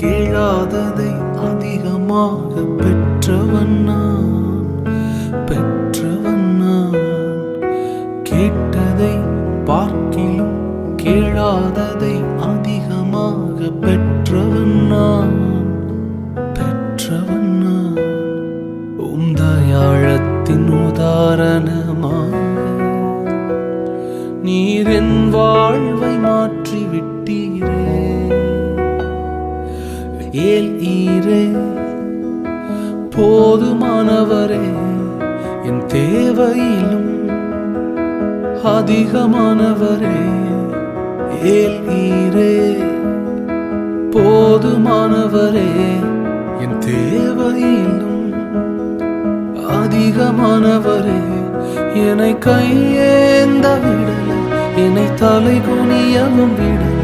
கேளாததை அதிகமாக பெற்றவன் நான். பெற்றவன் நான். கேட்டதை பார்க்கிலும் கேளாததை அதிகமாக பெற்றவன் நான். பெற்றவன் நான். உம் தயாழத்தின் உதாரணமாக நீர் என் வாழ்வை மாற்றிவிட்டு ஏல் ஈரே. போதுமானவரே என் தேவையிலும் அதிகமானவரே. ஏல் ஈரே போதுமானவரே என் தேவையிலும் அதிகமானவரே. என்னை கையேந்த விடல என்னை தலை குனியவும் விடல.